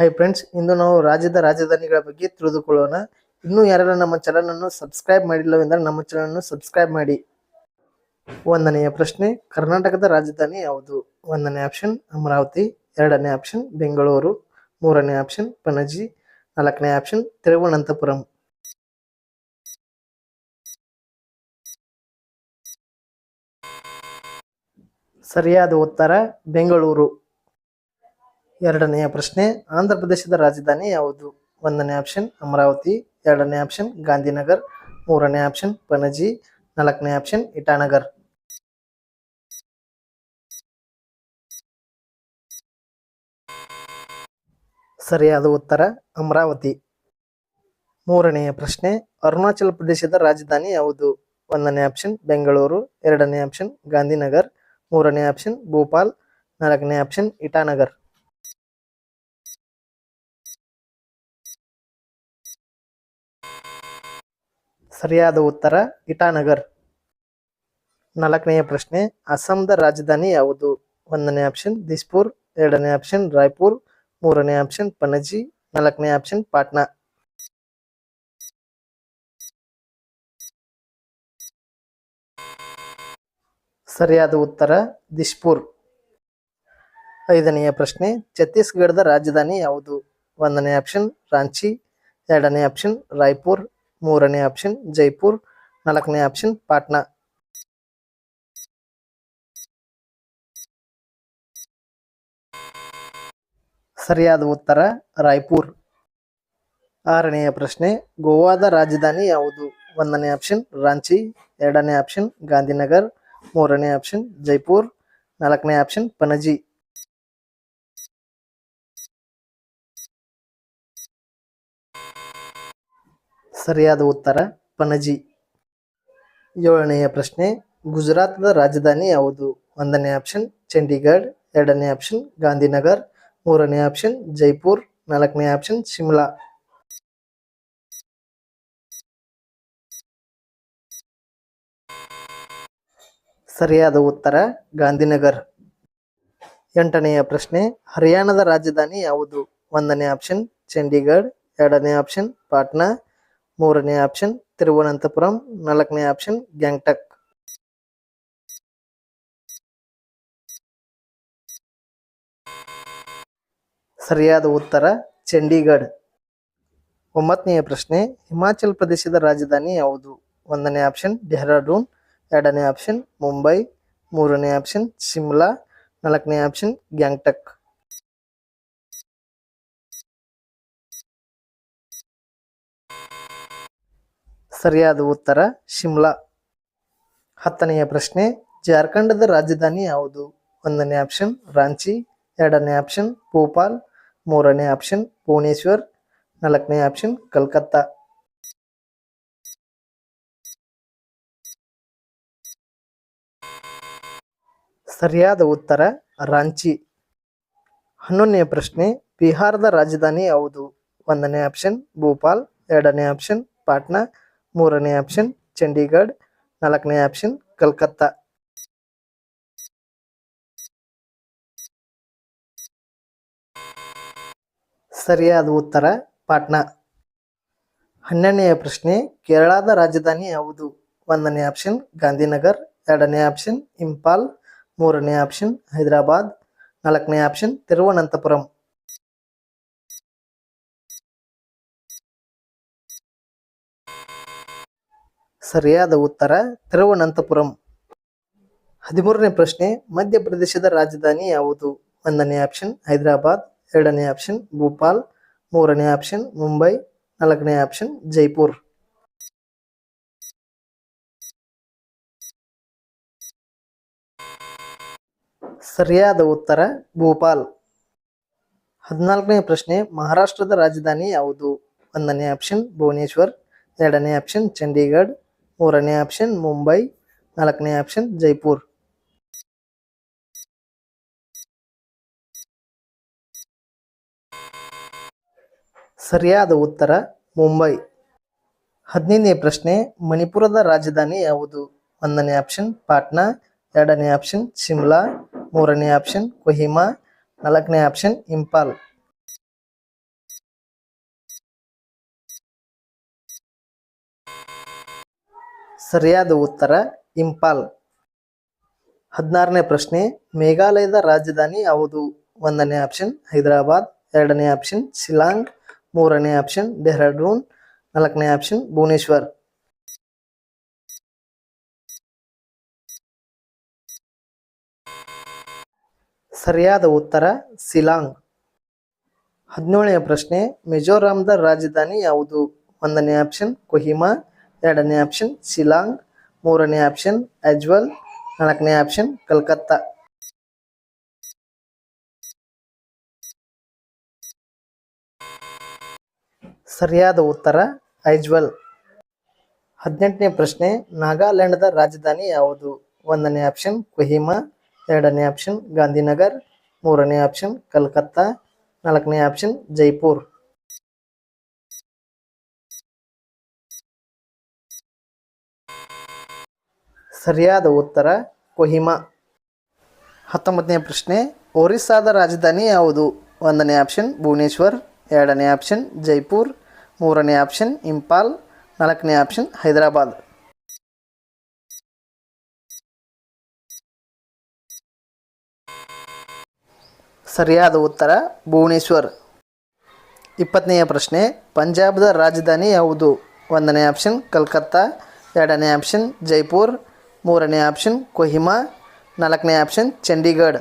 Hi friends ಇಂದು ನಾವು ರಾಜ್ಯದ ರಾಜಧಾನಿಗಳ ಬಗ್ಗೆ ತಿಳಿದುಕೊಳ್ಳೋಣ. ಇನ್ನೂ ಯಾರೆಲ್ಲ ನಮ್ಮ ಚಾನಲ್ ಅನ್ನು ಸಬ್ಸ್ಕ್ರೈಬ್ ಮಾಡಿಲ್ಲವೆಂದರೆ ನಮ್ಮ ಚಾನಲ್ ಅನ್ನು ಸಬ್ಸ್ಕ್ರೈಬ್ ಮಾಡಿ. ಒಂದನೆಯ ಪ್ರಶ್ನೆ, ಕರ್ನಾಟಕದ ರಾಜಧಾನಿ ಯಾವುದು? ಒಂದನೇ ಆಪ್ಷನ್ ಅಮರಾವತಿ ಎರಡನೇ ಆಪ್ಷನ್ ಬೆಂಗಳೂರು ಮೂರನೇ ಆಪ್ಷನ್ ಪಣಜಿ ನಾಲ್ಕನೇ ಆಪ್ಷನ್ ತಿರುವನಂತಪುರಂ. ಸರಿಯಾದ ಉತ್ತರ, ಬೆಂಗಳೂರು. ಎರಡನೆಯ ಪ್ರಶ್ನೆ, ಆಂಧ್ರ ಪ್ರದೇಶದ ರಾಜಧಾನಿ ಯಾವುದು? ಒಂದನೇ ಆಪ್ಷನ್ ಅಮರಾವತಿ, ಎರಡನೇ ಆಪ್ಷನ್ ಗಾಂಧಿನಗರ್, ಮೂರನೇ ಆಪ್ಷನ್ ಪಣಜಿ ನಾಲ್ಕನೇ ಆಪ್ಷನ್ ಇಟಾನಗರ್. ಸರಿಯಾದ ಉತ್ತರ, ಅಮರಾವತಿ. ಮೂರನೆಯ ಪ್ರಶ್ನೆ, ಅರುಣಾಚಲ ಪ್ರದೇಶದ ರಾಜಧಾನಿ ಯಾವುದು? ಒಂದನೇ ಆಪ್ಷನ್ ಬೆಂಗಳೂರು, ಎರಡನೇ ಆಪ್ಷನ್ ಗಾಂಧಿನಗರ್, ಮೂರನೇ ಆಪ್ಷನ್ ಭೋಪಾಲ್, ನಾಲ್ಕನೇ ಆಪ್ಷನ್ ಇಟಾನಗರ್. ಸರಿಯಾದ ಉತ್ತರ, ಇಟಾನಗರ್. ನಾಲ್ಕನೆಯ ಪ್ರಶ್ನೆ, ಅಸ್ಸಾಂದ ರಾಜಧಾನಿ ಯಾವುದು? ಒಂದನೇ ಆಪ್ಷನ್, ದಿಸ್ಪುರ್, ಎರಡನೇ ಆಪ್ಷನ್, ರಾಯ್ಪುರ್, ಮೂರನೇ ಆಪ್ಷನ್, ಪಣಜಿ, ನಾಲ್ಕನೇ ಆಪ್ಷನ್, ಪಾಟ್ನಾ. ಸರಿಯಾದ ಉತ್ತರ, ದಿಸ್ಪುರ್. ಐದನೆಯ ಪ್ರಶ್ನೆ, ಛತ್ತೀಸ್ಗಢದ ರಾಜಧಾನಿ ಯಾವುದು? ಒಂದನೇ ಆಪ್ಷನ್, ರಾಂಚಿ, ಎರಡನೇ ಆಪ್ಷನ್, ರಾಯ್ಪುರ್ ಮೂರನೇ ಆಪ್ಷನ್ ಜೈಪುರ್. ನಾಲ್ಕನೇ ಆಪ್ಷನ್ ಪಾಟ್ನಾ. ಸರಿಯಾದ ಉತ್ತರ, ರಾಯ್ಪುರ್. ಆರನೆಯ ಪ್ರಶ್ನೆ, ಗೋವಾದ ರಾಜಧಾನಿ ಯಾವುದು? ಒಂದನೇ ಆಪ್ಷನ್ ರಾಂಚಿ. ಎರಡನೇ ಆಪ್ಷನ್ ಗಾಂಧಿನಗರ್. ಮೂರನೇ ಆಪ್ಷನ್ ಜೈಪುರ್. ನಾಲ್ಕನೇ ಆಪ್ಷನ್ ಪಣಜಿ ಸರಿಯಾದ ಉತ್ತರ ಪಣಜಿ ಏಳನೆಯ ಪ್ರಶ್ನೆ, ಗುಜರಾತ್ನ ರಾಜಧಾನಿ ಯಾವುದು? ಒಂದನೇ ಆಪ್ಷನ್ ಚಂಡೀಗಢ್. ಎರಡನೇ ಆಪ್ಷನ್ ಗಾಂಧಿನಗರ್. ಮೂರನೇ ಆಪ್ಷನ್ ಜೈಪುರ್. ನಾಲ್ಕನೇ ಆಪ್ಷನ್ ಶಿಮ್ಲಾ. ಸರಿಯಾದ ಉತ್ತರ, ಗಾಂಧಿನಗರ್. ಎಂಟನೆಯ ಪ್ರಶ್ನೆ, ಹರಿಯಾಣದ ರಾಜಧಾನಿ ಯಾವುದು? ಒಂದನೇ ಆಪ್ಷನ್ ಚಂಡೀಗಢ್. ಎರಡನೇ ಆಪ್ಷನ್ ಪಾಟ್ನಾ. ಮೂರನೇ ಆಪ್ಷನ್ ತಿರುವನಂತಪುರಂ, ನಾಲ್ಕನೇ ಆಪ್ಷನ್ ಗ್ಯಾಂಗ್ಟಕ್. ಸರಿಯಾದ ಉತ್ತರ, ಚಂಡೀಗಢ. ಒಂಬತ್ತನೆಯ ಪ್ರಶ್ನೆ, ಹಿಮಾಚಲ ಪ್ರದೇಶದ ರಾಜಧಾನಿ ಯಾವುದು? ಒಂದನೇ ಆಪ್ಷನ್ ಡೆಹ್ರಾಡೂನ್, ಎರಡನೇ ಆಪ್ಷನ್ ಮುಂಬೈ, ಮೂರನೇ ಆಪ್ಷನ್ ಶಿಮ್ಲಾ, ನಾಲ್ಕನೇ ಆಪ್ಷನ್ ಗ್ಯಾಂಗ್ಟಕ್. ಸರಿಯಾದ ಉತ್ತರ, ಶಿಮ್ಲಾ. ಹತ್ತನೆಯ ಪ್ರಶ್ನೆ, ಜಾರ್ಖಂಡದ ರಾಜಧಾನಿ ಯಾವುದು? ಒಂದನೇ ಆಪ್ಷನ್, ರಾಂಚಿ. ಎರಡನೇ ಆಪ್ಷನ್, ಭೋಪಾಲ್. ಮೂರನೇ ಆಪ್ಷನ್, ಭುವನೇಶ್ವರ್. ನಾಲ್ಕನೇ ಆಪ್ಷನ್, ಕಲ್ಕತ್ತಾ. ಸರಿಯಾದ ಉತ್ತರ, ರಾಂಚಿ. ಹನ್ನೊಂದನೆಯ ಪ್ರಶ್ನೆ, ಬಿಹಾರದ ರಾಜಧಾನಿ ಯಾವುದು? ಒಂದನೇ ಆಪ್ಷನ್, ಭೋಪಾಲ್. ಎರಡನೇ ಆಪ್ಷನ್, ಪಾಟ್ನಾ. ಮೂರನೇ ಆಪ್ಷನ್ ಚಂಡೀಗಢ ನಾಲ್ಕನೇ ಆಪ್ಷನ್ ಕಲ್ಕತ್ತಾ. ಸರಿಯಾದ ಉತ್ತರ, ಪಾಟ್ನಾ. ಹನ್ನೆರಡನೆಯ ಪ್ರಶ್ನೆ, ಕೇರಳದ ರಾಜಧಾನಿ ಯಾವುದು? ಒಂದನೇ ಆಪ್ಷನ್ ಗಾಂಧಿನಗರ್. ಎರಡನೇ ಆಪ್ಷನ್ ಇಂಪಾಲ್ ಮೂರನೇ ಆಪ್ಷನ್ ಹೈದರಾಬಾದ್. ನಾಲ್ಕನೇ ಆಪ್ಷನ್ ತಿರುವನಂತಪುರಂ. ಸರಿಯಾದ ಉತ್ತರ ತಿರುವನಂತಪುರಂ. ಹದಿಮೂರನೇ ಪ್ರಶ್ನೆ, ಮಧ್ಯಪ್ರದೇಶದ ರಾಜಧಾನಿ ಯಾವುದು? ಒಂದನೇ ಆಪ್ಷನ್, ಹೈದರಾಬಾದ್. ಎರಡನೇ ಆಪ್ಷನ್, ಭೋಪಾಲ್. ಮೂರನೇ ಆಪ್ಷನ್, ಮುಂಬೈ. ನಾಲ್ಕನೇ ಆಪ್ಷನ್, ಜೈಪುರ್. ಸರಿಯಾದ ಉತ್ತರ, ಭೋಪಾಲ್. ಹದಿನಾಲ್ಕನೇ ಪ್ರಶ್ನೆ, ಮಹಾರಾಷ್ಟ್ರದ ರಾಜಧಾನಿ ಯಾವುದು? ಒಂದನೇ ಆಪ್ಷನ್, ಭುವನೇಶ್ವರ್. ಎರಡನೇ ಆಪ್ಷನ್, ಚಂಡೀಗಢ. ಮೂರನೇ ಆಪ್ಷನ್ ಮುಂಬೈ ನಾಲ್ಕನೇ ಆಪ್ಷನ್ ಜೈಪುರ್ ಸರಿಯಾದ ಉತ್ತರ ಮುಂಬೈ ಹದಿನೈದನೇ ಪ್ರಶ್ನೆ, ಮಣಿಪುರದ ರಾಜಧಾನಿ ಯಾವುದು? ಒಂದನೇ ಆಪ್ಷನ್ ಪಾಟ್ನಾ, ಎರಡನೇ ಆಪ್ಷನ್ ಶಿಮ್ಲಾ, ಮೂರನೇ ಆಪ್ಷನ್ ಕೊಹಿಮಾ, ನಾಲ್ಕನೇ ಆಪ್ಷನ್ ಇಂಪಾಲ್ ಸರಿಯಾದ ಉತ್ತರ, ಇಂಪಾಲ್. ಹದಿನಾರನೇ ಪ್ರಶ್ನೆ, ಮೇಘಾಲಯದ ರಾಜಧಾನಿ ಯಾವುದು? ಒಂದನೇ ಆಪ್ಷನ್ ಹೈದರಾಬಾದ್. ಎರಡನೇ ಆಪ್ಷನ್ ಶಿಲಾಂಗ್ ಮೂರನೇ ಆಪ್ಷನ್ ಡೆಹ್ರಾಡೂನ್. ನಾಲ್ಕನೇ ಆಪ್ಷನ್ ಭುವನೇಶ್ವರ್. ಸರಿಯಾದ ಉತ್ತರ ಸಿಲಾಂಗ್ ಹದಿನೇಳನೇ ಪ್ರಶ್ನೆ, ಮಿಜೋರಾಂದ ರಾಜಧಾನಿ ಯಾವುದು? ಒಂದನೇ ಆಪ್ಷನ್ ಕೊಹಿಮಾ. ಎರಡನೇ ಆಪ್ಷನ್ ಶಿಲಾಂಗ್. ಮೂರನೇ ಆಪ್ಷನ್ ಅಜ್ವಲ್. ನಾಲ್ಕನೇ ಆಪ್ಷನ್ ಕಲ್ಕತ್ತಾ. ಸರಿಯಾದ ಉತ್ತರ ಐಜ್ವಲ್ ಹದಿನೆಂಟನೇ ಪ್ರಶ್ನೆ, ನಾಗಾಲ್ಯಾಂಡ್ದ ರಾಜಧಾನಿ ಯಾವುದು? ಒಂದನೇ ಆಪ್ಷನ್ ಕೊಹಿಮಾ. ಎರಡನೇ ಆಪ್ಷನ್ ಗಾಂಧಿನಗರ್. ಮೂರನೇ ಆಪ್ಷನ್ ಕಲ್ಕತ್ತಾ. ನಾಲ್ಕನೇ ಆಪ್ಷನ್ ಜೈಪುರ್. ಸರಿಯಾದ ಉತ್ತರ, ಕೊಹಿಮಾ. ಹತ್ತೊಂಬತ್ತನೇ ಪ್ರಶ್ನೆ, ಒರಿಸ್ಸಾದ ರಾಜಧಾನಿ ಯಾವುದು? ಒಂದನೇ ಆಪ್ಷನ್, ಭುವನೇಶ್ವರ್, ಎರಡನೇ ಆಪ್ಷನ್, ಜೈಪುರ್, ಮೂರನೇ ಆಪ್ಷನ್ ಇಂಪಾಲ್ ನಾಲ್ಕನೇ ಆಪ್ಷನ್, ಹೈದರಾಬಾದ್. ಸರಿಯಾದ ಉತ್ತರ, ಭುವನೇಶ್ವರ್. ಇಪ್ಪತ್ತನೆಯ ಪ್ರಶ್ನೆ, ಪಂಜಾಬ್ದ ರಾಜಧಾನಿ ಯಾವುದು? ಒಂದನೇ ಆಪ್ಷನ್, ಕಲ್ಕತ್ತಾ, ಎರಡನೇ ಆಪ್ಷನ್, ಜೈಪುರ್ ಮೂರನೇ ಆಪ್ಷನ್ ಕೊಹಿಮಾ ನಾಲ್ಕನೇ ಆಪ್ಷನ್ ಚಂಡೀಗಢ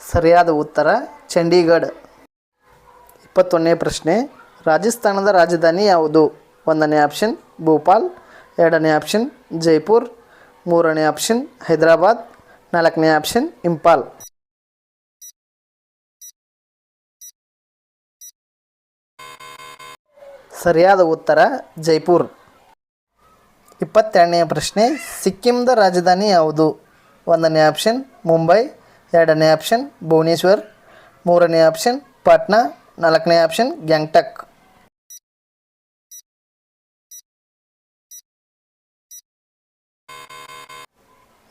ಸರಿಯಾದ ಉತ್ತರ ಚಂಡೀಗಢ ಇಪ್ಪತ್ತೊಂದನೇ ಪ್ರಶ್ನೆ, ರಾಜಸ್ಥಾನದ ರಾಜಧಾನಿ ಯಾವುದು? ಒಂದನೇ ಆಪ್ಷನ್ ಭೋಪಾಲ್. ಎರಡನೇ ಆಪ್ಷನ್ ಜೈಪುರ್. ಮೂರನೇ ಆಪ್ಷನ್ ಹೈದರಾಬಾದ್. ನಾಲ್ಕನೇ ಆಪ್ಷನ್ ಇಂಪಾಲ್ ಸರಿಯಾದ ಉತ್ತರ ಜೈಪುರ್. ಇಪ್ಪತ್ತೆರಡನೆಯ ಪ್ರಶ್ನೆ, ಸಿಕ್ಕಿಂದ ರಾಜಧಾನಿ ಯಾವುದು? ಒಂದನೇ ಆಪ್ಷನ್ ಮುಂಬೈ, ಎರಡನೇ ಆಪ್ಷನ್ ಭುವನೇಶ್ವರ್, ಮೂರನೇ ಆಪ್ಷನ್ ಪಾಟ್ನಾ, ನಾಲ್ಕನೇ ಆಪ್ಷನ್ ಗ್ಯಾಂಗ್ಟಕ್.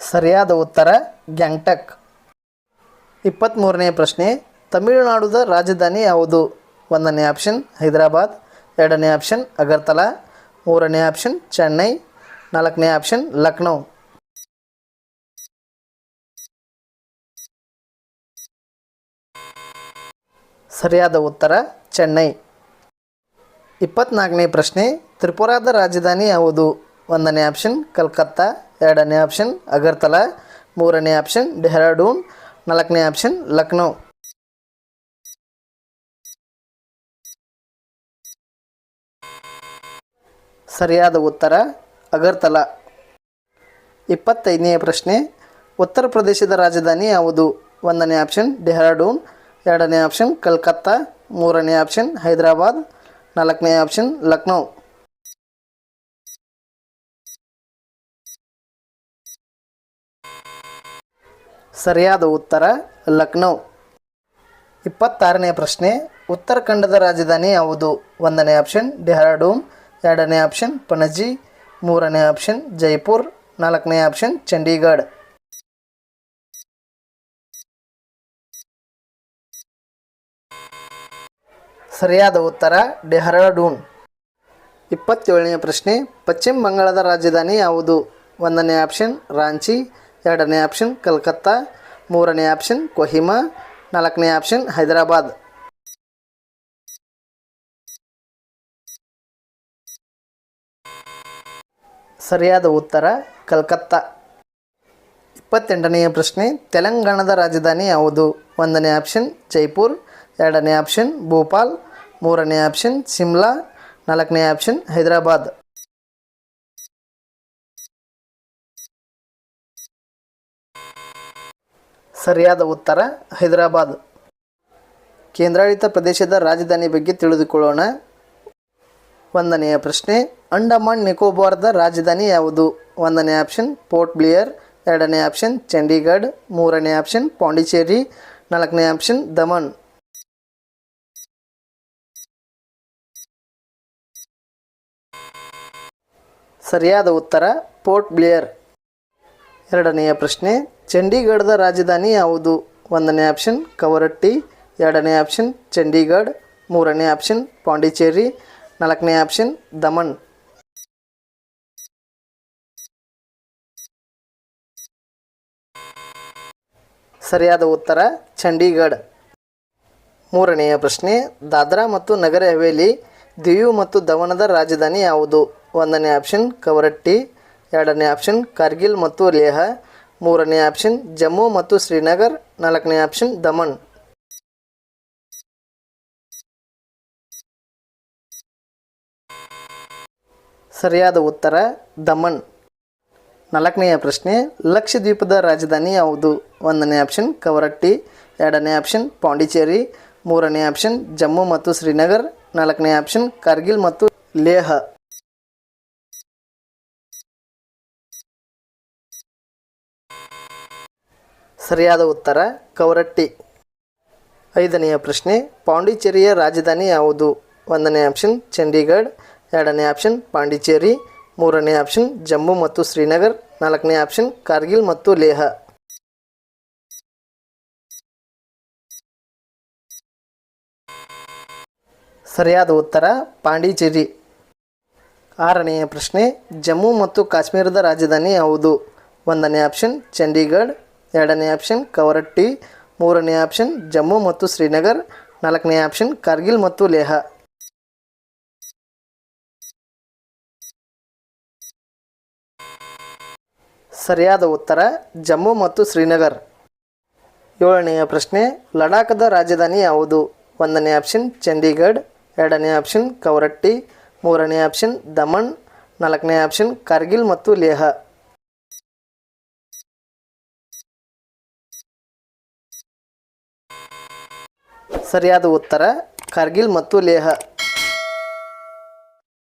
ಸರಿಯಾದ ಉತ್ತರ, ಗ್ಯಾಂಗ್ಟಕ್. ಇಪ್ಪತ್ತ್ಮೂರನೇ ಪ್ರಶ್ನೆ, ತಮಿಳುನಾಡುದ ರಾಜಧಾನಿ ಯಾವುದು? ಒಂದನೇ ಆಪ್ಷನ್ ಹೈದರಾಬಾದ್ ಎರಡನೇ ಆಪ್ಷನ್ ಅಗರ್ತಲಾ, ಮೂರನೇ ಆಪ್ಷನ್ ಚೆನ್ನೈ, ನಾಲ್ಕನೇ ಆಪ್ಷನ್ ಲಕ್ನೋ. ಸರಿಯಾದ ಉತ್ತರ ಚೆನ್ನೈ. ಇಪ್ಪತ್ನಾಲ್ಕನೇ ಪ್ರಶ್ನೆ, ತ್ರಿಪುರಾದ ರಾಜಧಾನಿ ಯಾವುದು? ಒಂದನೇ ಆಪ್ಷನ್ ಕಲ್ಕತ್ತಾ, ಎರಡನೇ ಆಪ್ಷನ್ ಅಗರ್ತಲಾ, ಮೂರನೇ ಆಪ್ಷನ್ ಡೆಹ್ರಾಡೂನ್, ನಾಲ್ಕನೇ ಆಪ್ಷನ್ ಲಕ್ನೋ. ಸರಿಯಾದ ಉತ್ತರ ಅಗರ್ತಲಾ. ಇಪ್ಪತ್ತೈದನೇ ಪ್ರಶ್ನೆ, ಉತ್ತರ ಪ್ರದೇಶದ ರಾಜಧಾನಿ ಯಾವುದು? ಒಂದನೇ ಆಪ್ಷನ್, ಡೆಹ್ರಾಡೂನ್, ಎರಡನೇ ಆಪ್ಷನ್, ಕಲ್ಕತ್ತಾ, ಮೂರನೇ ಆಪ್ಷನ್, ಹೈದರಾಬಾದ್, ನಾಲ್ಕನೇ ಆಪ್ಷನ್, ಲಕ್ನೋ. ಸರಿಯಾದ ಉತ್ತರ ಲಕ್ನೋ. ಇಪ್ಪತ್ತಾರನೇ ಪ್ರಶ್ನೆ, ಉತ್ತರಾಖಂಡದ ರಾಜಧಾನಿ ಯಾವುದು? ಒಂದನೇ ಆಪ್ಷನ್, ಡೆಹ್ರಾಡೂನ್ ಎರಡನೇ ಆಪ್ಷನ್ ಪಣಜಿ, ಮೂರನೇ ಆಪ್ಷನ್ ಜೈಪುರ್, ನಾಲ್ಕನೇ ಆಪ್ಷನ್ ಚಂಡೀಗಢ. ಸರಿಯಾದ ಉತ್ತರ, ಡೆಹ್ರಾಡೂನ್. ಇಪ್ಪತ್ತೇಳನೇ ಪ್ರಶ್ನೆ, ಪಶ್ಚಿಮ ಬಂಗಾಳದ ರಾಜಧಾನಿ ಯಾವುದು? ಒಂದನೇ ಆಪ್ಷನ್ ರಾಂಚಿ, ಎರಡನೇ ಆಪ್ಷನ್ ಕಲ್ಕತ್ತಾ, ಮೂರನೇ ಆಪ್ಷನ್ ಕೊಹಿಮಾ, ನಾಲ್ಕನೇ ಆಪ್ಷನ್ ಹೈದರಾಬಾದ್. ಸರಿಯಾದ ಉತ್ತರ, ಕಲ್ಕತ್ತಾ. ಇಪ್ಪತ್ತೆಂಟನೆಯ ಪ್ರಶ್ನೆ, ತೆಲಂಗಾಣದ ರಾಜಧಾನಿ ಯಾವುದು? ಒಂದನೇ ಆಪ್ಷನ್, ಜೈಪುರ್, ಎರಡನೇ ಆಪ್ಷನ್, ಭೋಪಾಲ್, ಮೂರನೇ ಆಪ್ಷನ್, ಶಿಮ್ಲಾ, ನಾಲ್ಕನೇ ಆಪ್ಷನ್, ಹೈದರಾಬಾದ್. ಸರಿಯಾದ ಉತ್ತರ, ಹೈದರಾಬಾದ್. ಕೇಂದ್ರಾಡಳಿತ ಪ್ರದೇಶದ ರಾಜಧಾನಿ ಬಗ್ಗೆ ತಿಳಿದುಕೊಳ್ಳೋಣ. ಒಂದನೆಯ ಪ್ರಶ್ನೆ, ಅಂಡಮಾನ್ ನಿಕೋಬಾರ್ದ ರಾಜಧಾನಿ ಯಾವುದು? ಒಂದನೇ ಆಪ್ಷನ್, ಪೋರ್ಟ್ ಬ್ಲಿಯರ್ ಎರಡನೇ ಆಪ್ಷನ್, ಚಂಡೀಗಢ್ ಮೂರನೇ ಆಪ್ಷನ್, ಪಾಂಡಿಚೇರಿ, ನಾಲ್ಕನೇ ಆಪ್ಷನ್, ದಮನ್. ಸರಿಯಾದ ಉತ್ತರ, ಪೋರ್ಟ್ ಬ್ಲಿಯರ್. ಎರಡನೆಯ ಪ್ರಶ್ನೆ, ಚಂಡೀಗಢದ ರಾಜಧಾನಿ ಯಾವುದು? ಒಂದನೇ ಆಪ್ಷನ್, ಕವರಟ್ಟಿ ಎರಡನೇ ಆಪ್ಷನ್, ಚಂಡೀಗಢ್ ಮೂರನೇ ಆಪ್ಷನ್, ಪಾಂಡಿಚೇರಿ ನಾಲ್ಕನೇ ಆಪ್ಷನ್ ದಮನ್ ಸರಿಯಾದ ಉತ್ತರ, ಚಂಡೀಗಢ. ಮೂರನೆಯ ಪ್ರಶ್ನೆ, ದಾದ್ರಾ ಮತ್ತು ನಗರ ಹವೇಲಿ, ದಿಯು ಮತ್ತು ದವನದ ರಾಜಧಾನಿ ಯಾವುದು? ಒಂದನೇ ಆಪ್ಷನ್, ಕವರಟ್ಟಿ. ಎರಡನೇ ಆಪ್ಷನ್, ಕಾರ್ಗಿಲ್ ಮತ್ತು ಲೇಹ. ಮೂರನೇ ಆಪ್ಷನ್, ಜಮ್ಮು ಮತ್ತು ಶ್ರೀನಗರ್. ನಾಲ್ಕನೇ ಆಪ್ಷನ್ ದಮನ್ ಸರಿಯಾದ ಉತ್ತರ, ದಮನ್. ನಾಲ್ಕನೆಯ ಪ್ರಶ್ನೆ, ಲಕ್ಷದ್ವೀಪದ ರಾಜಧಾನಿ ಯಾವುದು? ಒಂದನೇ ಆಪ್ಷನ್, ಕವರಟ್ಟಿ. ಎರಡನೇ ಆಪ್ಷನ್, ಪಾಂಡಿಚೇರಿ. ಮೂರನೇ ಆಪ್ಷನ್, ಜಮ್ಮು ಮತ್ತು ಶ್ರೀನಗರ್. ನಾಲ್ಕನೇ ಆಪ್ಷನ್, ಕಾರ್ಗಿಲ್ ಮತ್ತು ಲೇಹ. ಸರಿಯಾದ ಉತ್ತರ, ಕವರಟ್ಟಿ. ಐದನೆಯ ಪ್ರಶ್ನೆ, ಪಾಂಡಿಚೇರಿಯ ರಾಜಧಾನಿ ಯಾವುದು? ಒಂದನೇ ಆಪ್ಷನ್, ಚಂಡೀಗಢ. ಎರಡನೇ ಆಪ್ಷನ್ ಪಾಂಡಿಚೇರಿ, ಮೂರನೇ ಆಪ್ಷನ್ ಜಮ್ಮು ಮತ್ತು ಶ್ರೀನಗರ್, ನಾಲ್ಕನೇ ಆಪ್ಷನ್ ಕಾರ್ಗಿಲ್ ಮತ್ತು ಲೇಹ. ಸರಿಯಾದ ಉತ್ತರ ಪಾಂಡಿಚೇರಿ. ಆರನೆಯ ಪ್ರಶ್ನೆ, ಜಮ್ಮು ಮತ್ತು ಕಾಶ್ಮೀರದ ರಾಜಧಾನಿ ಯಾವುದು? ಒಂದನೇ ಆಪ್ಷನ್ ಚಂಡೀಗಢ, ಎರಡನೇ ಆಪ್ಷನ್ ಕವರಟ್ಟಿ, ಮೂರನೇ ಆಪ್ಷನ್ ಜಮ್ಮು ಮತ್ತು ಶ್ರೀನಗರ್, ನಾಲ್ಕನೇ ಆಪ್ಷನ್ ಕಾರ್ಗಿಲ್ ಮತ್ತು ಲೇಹ. ಸರಿಯಾದ ಉತ್ತರ, ಜಮ್ಮು ಮತ್ತು ಶ್ರೀನಗರ್. ಏಳನೆಯ ಪ್ರಶ್ನೆ, ಲಡಾಖದ ರಾಜಧಾನಿ ಯಾವುದು? ಒಂದನೇ ಆಪ್ಷನ್, ಚಂಡೀಗಢ್, ಎರಡನೇ ಆಪ್ಷನ್ ಕವರಟ್ಟಿ ಮೂರನೇ ಆಪ್ಷನ್ ದಮನ್ ನಾಲ್ಕನೇ ಆಪ್ಷನ್, ಕಾರ್ಗಿಲ್ ಮತ್ತು ಲೇಹ. ಸರಿಯಾದ ಉತ್ತರ, ಕಾರ್ಗಿಲ್ ಮತ್ತು ಲೇಹ.